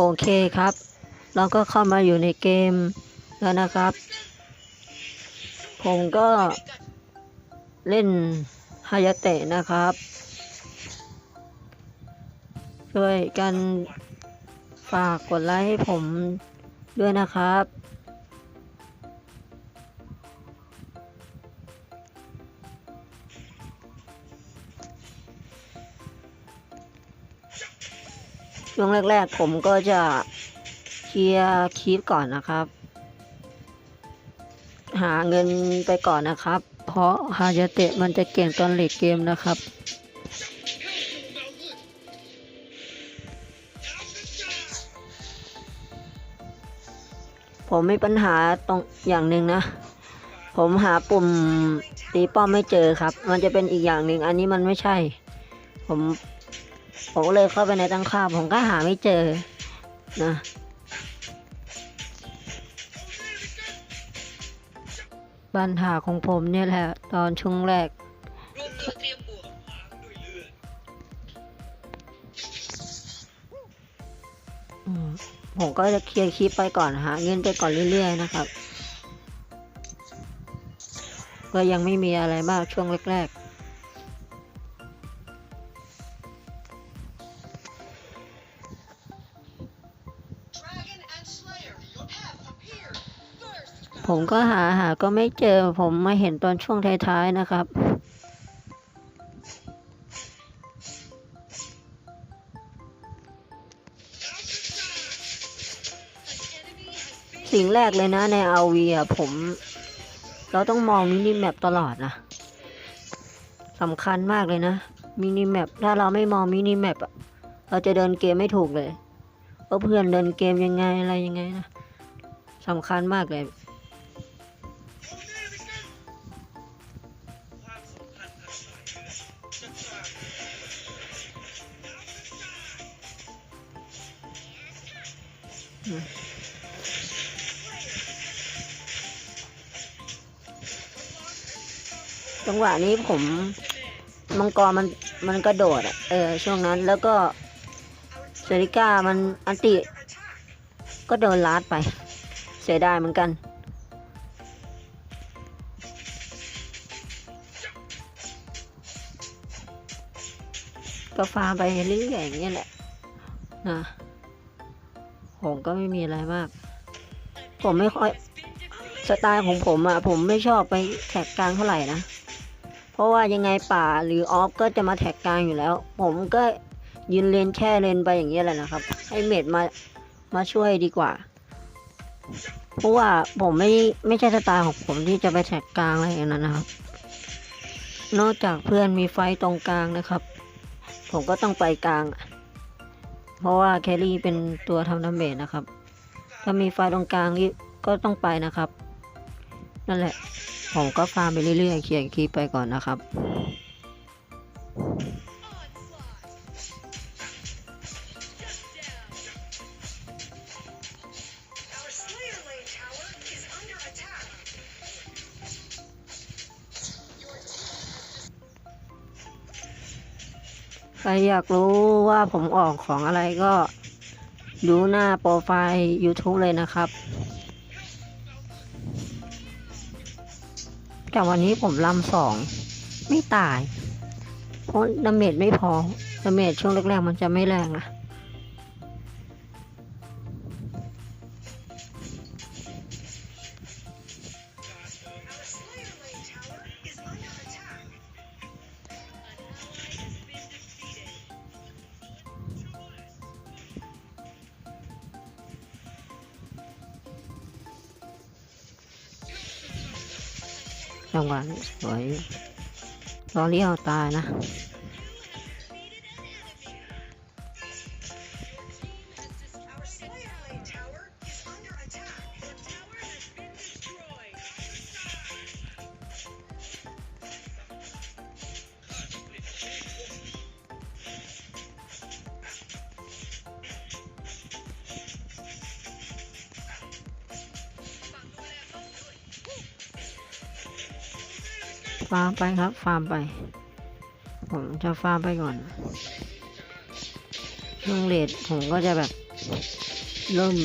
โอเคครับ เราก็เข้ามาอยู่ในเกมแล้วนะครับ ผมก็เล่นฮายาเตะนะครับ ช่วยกันฝากกดไลค์ให้ผมด้วยนะครับ ช่วงแรกๆ ผมก็จะเคลียร์คลิปก่อนนะครับ หาเงินไปก่อนนะครับ เพราะฮายาเตะมันจะเก่งตอนเลดเกมนะครับ ผมมีปัญหาตรงอย่างหนึ่งนะ ผมหาปุ่มตีป้อมไม่เจอครับ มันจะเป็นอีกอย่างหนึ่งอันนี้มันไม่ใช่ ผม ผมก็เลยเข้าไปในตั้งค่าผมก็หาไม่เจอนะปัญหาของผมเนี่ยแหละ ตอนช่วงแรก ผมก็จะเคลียร์คลิปไปก่อนหาเงินไปก่อนเรื่อยๆนะครับ ก็ยังไม่มีอะไรมากช่วงแรกๆ ก็หาหาก็ไม่เจอผมมาเห็นตอนช่วงท้ายๆนะครับสิ่งแรกเลยนะในอาวีอะผม เราต้องมองมินิแมปตลอดนะสำคัญมากเลยนะมินิแมปถ้าเราไม่มองมินิแมปอะเราจะเดินเกมไม่ถูกเลยว่าเพื่อนเดินเกมยังไงอะไรยังไงนะสำคัญมากเลย จังหวะนี้ผมมังกรมันมันกระโดดอะเออ ช่วงนั้นแล้วก็เซริก้ามันอันติ ก็โดนลาดไป เสียดายเหมือนกันก็ฟาไปเรื่อยๆอย่างเงี้ยแหละนะ ผมก็ไม่มีอะไรมาก ผมไม่ค่อยสไตล์ของผมอะผมไม่ชอบไปแท็กกลางเท่าไหร่นะ เพราะว่ายังไงป่าหรือออฟก็จะมาแท็กกลางอยู่แล้ว ผมก็ยืนเลนแช่เลนไปอย่างเงี้ยแหละนะครับ ให้เมดมามาช่วยดีกว่า เพราะว่าผมไม่ไม่ใช่สไตล์ของผมที่จะไปแท็กกลางอะไรอย่างนั้นนะครับ นอกจากเพื่อนมีไฟตรงกลางนะครับ ผมก็ต้องไปกลาง เพราะว่าแครี่เป็นตัวทำดาเมจนะครับ ถ้ามีไฟตรงกลางนี่ก็ต้องไปนะครับ นั่นแหละ ผมก็ฟาร์มไปเรื่อยๆ เขียนคีไปก่อนนะครับ ใครอยากรู้ว่าผมออกของอะไรก็ดูหน้าโปรไฟล์ YouTube เลยนะครับแต่วันนี้ผมลำสองไม่ตาย เพราะดาเมจไม่พอดาเมจช่วงแรกๆมันจะไม่แรงนะ จังหวะนี้สวยรอเลี้ยวตายนะ ฟาร์มไปครับ ฟาร์มไป ผมจะฟาร์มไปก่อน ช่วงเลดผมก็จะแบบ เริ่ม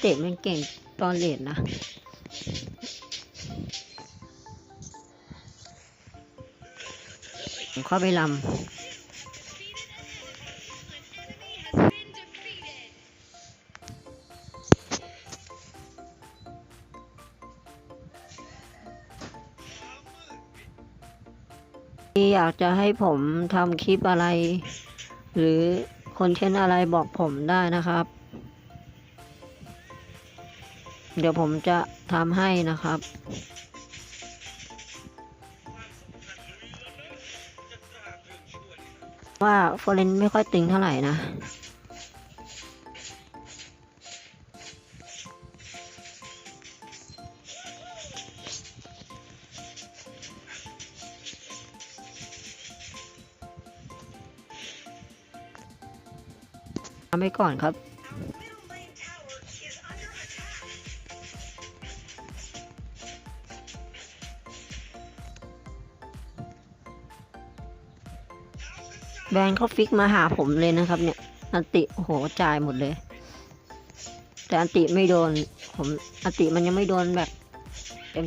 เตะมันเก่งตอนเลดนะผมเข้าไปลำากจะให้ผมทำคลิปอะไร หรือคอนเทนต์อะไรบอกผมได้นะครับ เดี๋ยวผมจะทำให้นะครับ ว่าฟอเรนไม่ค่อยตึงเท่าไหร่นะำไปก่อนครับ แบนด์เขาฟิกมาหาผมเลยนะครับเนี่ย อันติโอ้โหจ่ายหมดเลย แต่อันติไม่โดน ผมอันติมันยังไม่โดนแบบ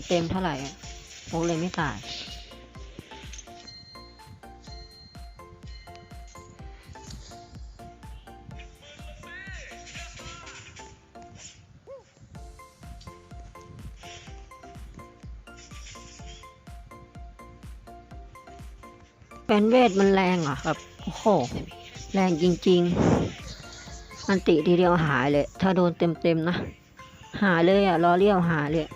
เต็มๆเท่าไหร่อะผมเลยไม่ตาย แบนเวทมันแรงอะครับโอ้โห แรงจริงๆอันติทีเดียวหายเลย ถ้าโดนเต็มๆนะ หายเลยอะ รอเลี้ยวหายเลย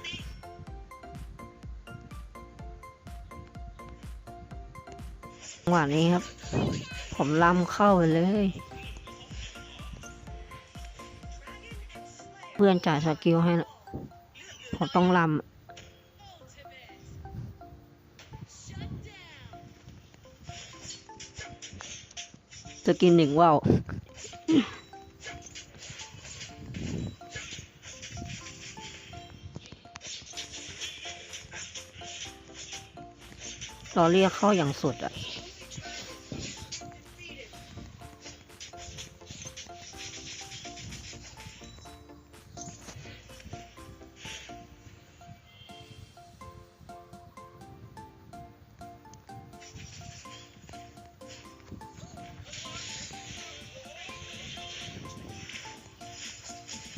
จังหวะนี้ครับ ผมล้ำเข้าไปเลย เพื่อนจ่ายสกิลให้นะผมต้องล้ำ จะกินหนึ่งว่าวเราเรียกเข้าอย่างสุดอะ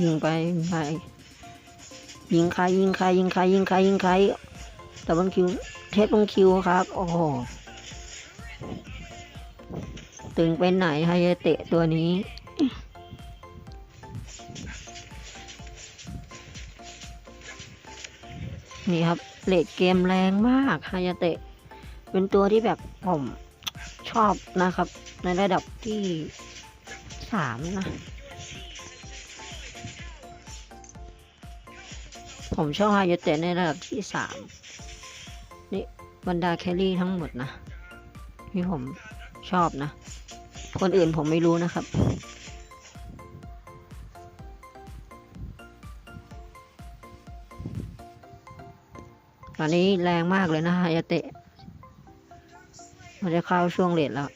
ยิงไปยิงไปยิงใครยิงใครยิงใครยิงใครยิงใครแต่บังคิวเทสบังคิวครับ โอ้โหตึงไปไหนไฮยเตะตัวนี้นี่ครับเลดเกมแรงมากไฮยาเตะ เป็นตัวที่แบบผมชอบนะครับ ในระดับที่สามนะ ผมชอบไฮยาเตะในระดับที่สามนี่บรรดาแคลรี่ทั้งหมดนะที่ผมชอบนะ คนอื่นผมไม่รู้นะครับ ตอนนี้แรงมากเลยนะฮายาเตะมันจะเข้าช่วงเลทแล้ว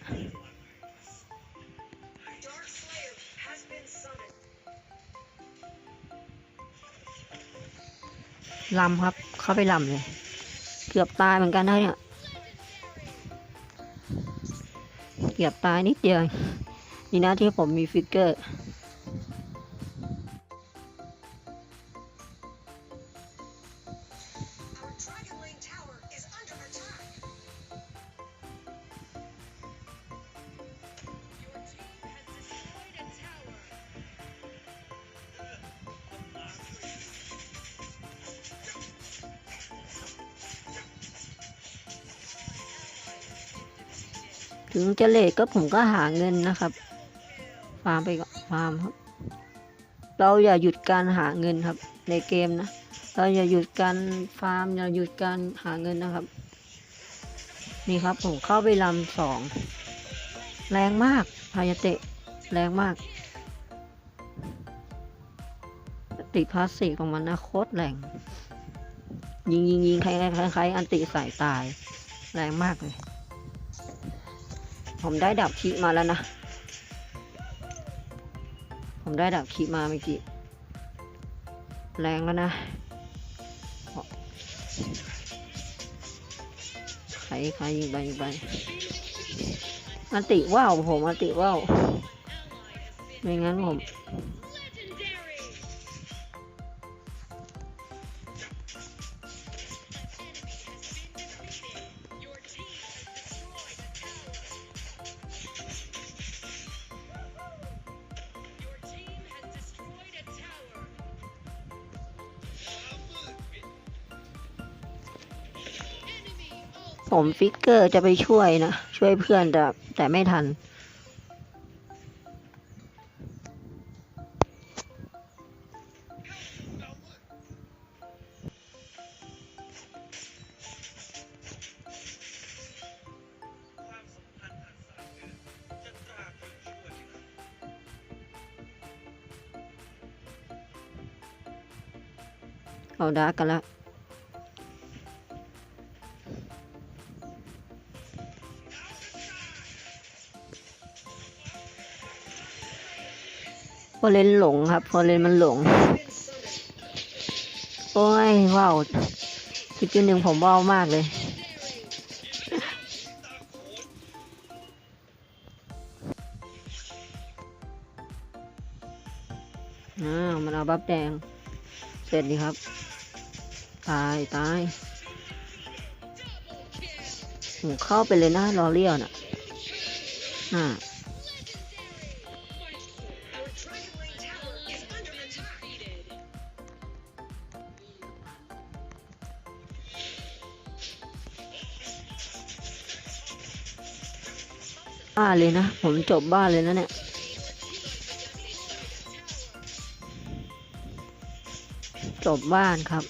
ลำครับ เข้าไปลำเลย เกือบตายเหมือนกันนะเนี่ย เกือบตายนิดเดียวนี่นะที่ผมมีฟิกเกอร์ ถึงจะเลทก็ผมก็หาเงินนะครับ ฟาร์มไปก่อนฟาร์มครับ เราอย่าหยุดการหาเงินครับ ในเกมนะ เราอย่าหยุดการฟาร์มอย่าหยุดการหาเงินนะครับ นี่ครับผมเข้าไปลำสอง แรงมากพายเตะ แรงมาก ติพาสซีของมันนะโคตรแรงยิงยิงยิงใครใครใครอันติใส่ตาย แรงมากเลย ผมได้ดาบคีมาแล้วนะ ผมได้ดาบคีมาเมื่อกี้ แรงแล้วนะใครใครยิงไปยิงไปอันติว่าวผมอันติว่าวไม่งั้นผม ผมฟิกเกอร์จะไปช่วยนะ ช่วยเพื่อนแต่แต่ไม่ทันความสัมพันธ์อันสานเอาดากันและ อเลนหลงครับ พอเลนมันหลง โอ้ยว้าวสกิลหนึ่งผมว้าวมากเลย อ้าวมันเอาบัฟแดง เสร็จดีครับ ตายตายผมเข้าไปเลยนะรอเลี้ยวน่ะน่า บ้านเลยนะ ผมจบบ้านเลยนะเนี่ยจบบ้านครับ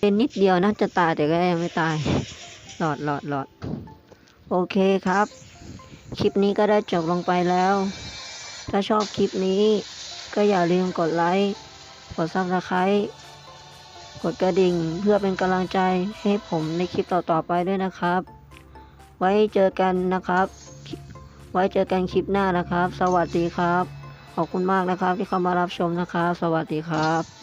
เป็นนิดเดียวนะจะตายแต่ก็ยังไม่ตาย หลอดหลอดหลอด โอเคครับ คลิปนี้ก็ได้จบลงไปแล้ว ถ้าชอบคลิปนี้ ก็อย่าลืมกดไลค์กดซับสไครต์กดกระดิ่งเพื่อเป็นกำลังใจให้ผมในคลิปต่อๆไปด้วยนะครับ ไว้เจอกันนะครับ ไว้เจอกันคลิปหน้านะครับ สวัสดีครับ ขอบคุณมากนะครับที่เข้ามารับชมนะครับ สวัสดีครับ